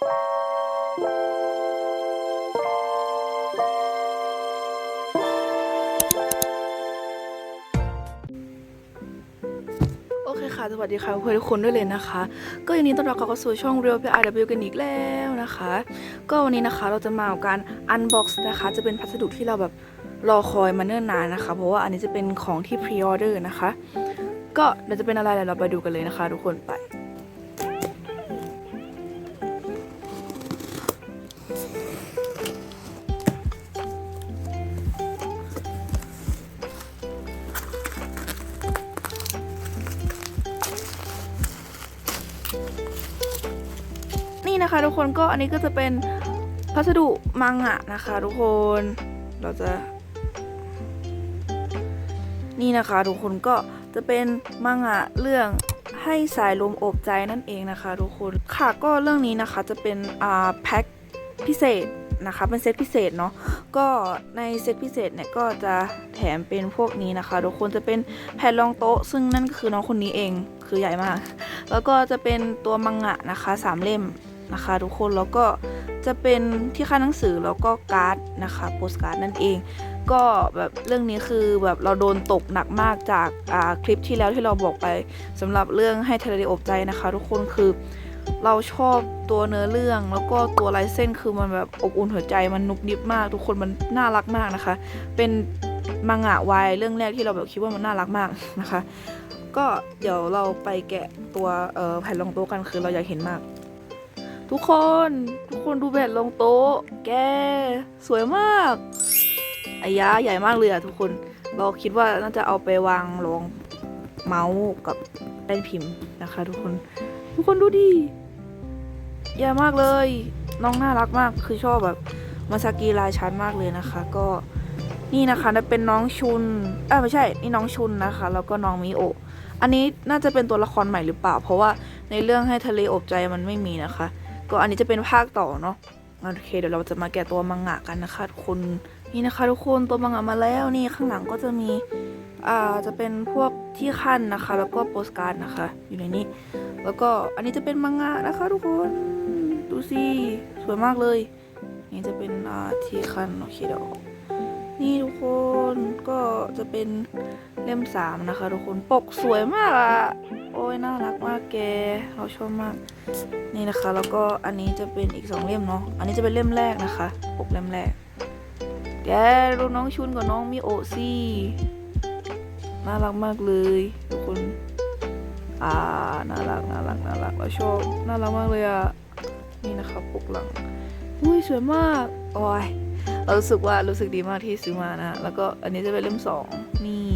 โอเคค่ะสวัสดีค่ะเพื่อนทุกคนด้วยเลยนะคะ ก็ยินดีต้อนรับเข้าสู่ช่อง Real PIW กันอีกแล้วนะคะ ก็วันนี้นะคะเราจะมากับการ unbox นะคะ จะเป็นพัสดุที่เราแบบรอคอยมาเนิ่นนานนะคะ เพราะว่าอันนี้จะเป็นของที่ pre-order นะคะ ก็เดี๋ยวจะเป็นอะไรเดี๋ยวเราไปดูกันเลยนะคะ ทุกคนไป นี่นะคะ ทุกคนก็อันนี้ก็จะเป็นพัสดุมังงะนะคะ ทุกคนเราจะ นี่นะคะ ทุกคนก็จะเป็นมังงะเรื่องให้สายลมอบใจนั่นเองนะคะ ทุกคนค่ะก็เรื่องนี้นะคะจะเป็นอ่าแพ็คพิเศษนะคะเป็นเซตพิเศษเนาะก็ในเซตพิเศษเนี่ยก็จะแถมเป็นพวกนี้นะคะ ทุกคนจะเป็นแผ่นรองโต๊ะ ซึ่งนั่นก็คือน้องคนนี้เองคือใหญ่มาก แล้วก็จะเป็นตัวมังงะนะคะสามเล่ม นะคะทุกคนแล้วก็จะเป็นที่ค่าหนังสือแล้วก็การ์ดนะคะโปสการ์ดนั่นเอง ก็แบบเรื่องนี้คือแบบเราโดนตกหนักมากจากาคลิปที่แล้วที่เราบอกไปสำหรับเรื่องให้ทะเลอบใจนะคะ ทุกคนคือเราชอบตัวเนื้อเรื่อง แล้วก็ตัวลายเส้นคือมันแบบอบอุ่นหัวใจมันนุบนิบมาก ทุกคนมันน่ารักมากนะคะ เป็นมังงะวายเรื่องแรกที่เราแบบคิดว่ามันน่ารักมากนะคะ ก็เดี๋ยวเราไปแกะตัวแผ่นรองโต๊ะกันคือเราอยากเห็นมาก ทุกคน ทุกคนดูแผ่นรองโต๊ะ แก สวยมากอายะใหญ่มากเลยอะทุกคน เราคิดว่าน่าจะเอาไปวางรองเมาส์กับแป้นพิมพ์นะคะ ทุกคน ทุกคนดูดิใหญ่มากเลย น้องน่ารักมาก คือชอบแบบมาซากิลายชั้นมากเลยนะคะ ก็นี่นะคะนั่นเป็นน้องชุนเอ้ยไม่ใช่ นี่น้องชุนนะคะ แล้วก็น้องมิโออันนี้น่าจะเป็นตัวละครใหม่หรือเปล่า เพราะว่าในเรื่องให้ทะเลอบใจมันไม่มีนะคะ ก็อันนี้จะเป็นภาคต่อเนาะโอเคเดี๋ยวเราจะมาแกะตัวมังงะกันนะคะทุกคนนี่นะคะทุกคนตัวมังงะมาแล้วนี่ข้างหลังก็จะมีอ่าจะเป็นพวกที่ขั้นนะคะ แล้วก็โปสการ์ดนะคะ อยู่ในนี้ แล้วก็อันนี้จะเป็นมังงะนะคะ ทุกคนดูสิสวยมากเลย นี่จะเป็นอ่าที่ขั้นโอเคเดี๋ยวนี่ทุกคนก็จะเป็น เล่มสามนะคะทุกคนปกสวยมากอะโอ้ยน่ารักมากแกเราชอบมาก นี่นะคะ แล้วก็อันนี้จะเป็นอีกสองเล่มเนาะอันนี้จะเป็นเล่มแรกนะคะ ปกเล่มแรกแกดูน้องชุนกับน้องมิโอะสิน่ารักมากเลยทุกคนอ่าน่ารักน่ารักน่ารักเราชอบน่ารักมากเลยอะนี่นะคะปกหลังอุ้ยสวยมากโอ้ยเรารู้สึกว่ารู้สึกดีมากที่ซื้อมานะแล้วก็อันนี้จะเป็นเล่มสองนี่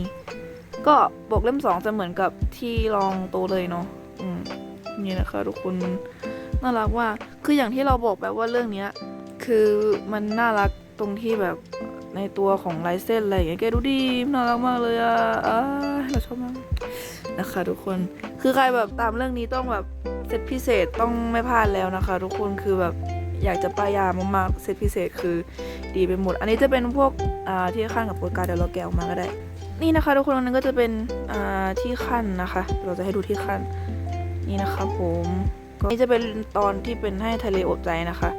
ก็ปกเล่มสองจะเหมือนกับที่รองโตเลยเนาะอืมนี่นะคะทุกคนน่ารักว่าคืออย่างที่เราบอกแบบว่าเรื่องเนี้ยคือมันน่ารักตรงที่แบบในตัวของลายเส้นอะไรอย่างเงี้ยแกดูดีน่ารักมากเลยอะอ่าเราชอบมากนะคะ ทุกคนคือใครแบบตามเรื่องนี้ต้องแบบเซตพิเศษต้องไม่พลาดแล้วนะคะ ทุกคนคือแบบอยากจะป้ายามากๆเซตพิเศษคือดีไปหมด อันนี้จะเป็นพวกอ่าที่ขั้นกับโปรการเดี๋ยวเราแกะออกมาก็ได้ นี่นะคะทุกคนนั้นก็จะเป็นอ่าที่ขั้นนะคะ เราจะให้ดูที่ขั้นนี่นะคะผมนี่จะเป็นตอนที่เป็นให้ทะเลอบใจนะคะ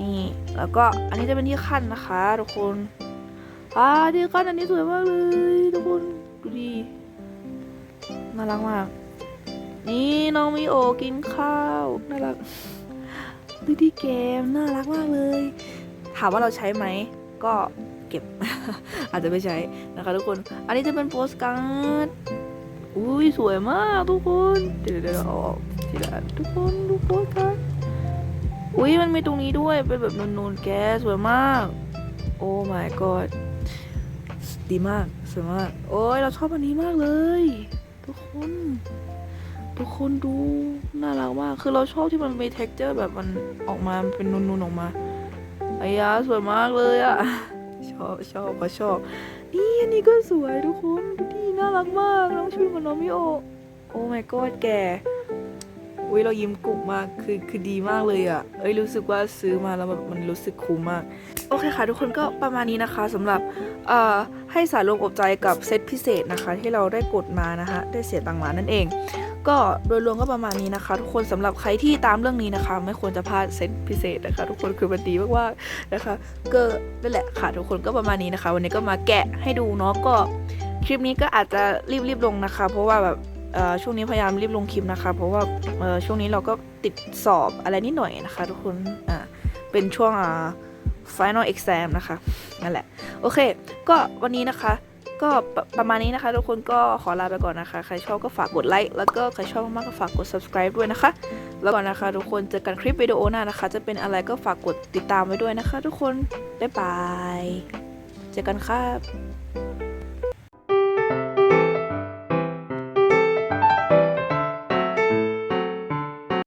นี่แล้วก็อันนี้จะเป็นที่ขั้นนะคะ ทุกคนอ่าที่ขั้นอันนี้สวยมากเลยทุกคนดูดีน่ารักมากนี่น้องมิโอกินข้าวน่ารักดูดีเกมน่ารักมากเลย ถามว่าเราใช้ไหมก็ เก็บ อาจจะไม่ใช้นะคะทุกคน อันนี้จะเป็นโปสการ์ดอุ้ยสวยมากทุกคน เดี๋ยวเดี๋ยวออกทีละอันทุกคนดูโปสการ์ดอุ้ยมันมีตรงนี้ด้วยเป็นแบบนูนๆแกสวยมาก โอ้ my god ดีมากสวยมาก โอ้ยเราชอบอันนี้มากเลย ทุกคน ทุกคนดูน่ารักมากคือเราชอบที่มันมี texture แบบมันออกมาเป็นนูนๆออกมาไอ้ยาสวยมากเลยอะ ชอบชอบก็ชอบ นี่อันนี้ก็สวยทุกคนดูดิน่ารักมากน้องชุนกับน้องมิโอโอ้ my god แกอุ้ยเรายิ้มกรุบมากคือคือดีมากเลยอะเอ้ยรู้สึกว่าซื้อมาแล้วแบบมันรู้สึกคุ้มมาก โอเคค่ะทุกคนก็ประมาณนี้นะคะสำหรับเอ่อให้สายลมอบใจกับเซตพิเศษนะคะ ที่เราได้กดมานะคะ ได้เสียตังค์มานั่นเอง ก็โดยรวมก็ประมาณนี้นะคะ ทุกคนสำหรับใครที่ตามเรื่องนี้นะคะ ไม่ควรจะพลาดเซตพิเศษนะคะ ทุกคนคือมันดีมากๆนะคะก็นั่นแหละค่ะ ทุกคนก็ประมาณนี้นะคะ วันนี้ก็มาแกะให้ดูเนาะก็คลิปนี้ก็อาจจะรีบๆลงนะคะ เพราะว่าแบบช่วงนี้พยายามรีบลงคลิปนะคะ เพราะว่าช่วงนี้เราก็ติดสอบอะไรนิดหน่อยนะคะ ทุกคนเป็นช่วง final exam นะคะนั่นแหละ โอเค ก็วันนี้นะคะ ก็ประมาณนี้นะคะ ทุกคนก็ขอลาไปก่อนนะคะ ใครชอบก็ฝากกดไลค์แล้วก็ใครชอบมากๆก็ฝากกด subscribe ด้วยนะคะ แล้วก่อนนะคะ ทุกคนเจอกันคลิปวิดีโอหน้านะคะ จะเป็นอะไรก็ฝากกดติดตามไว้ด้วยนะคะ ทุกคนบ๊ายบายเจอกันครับ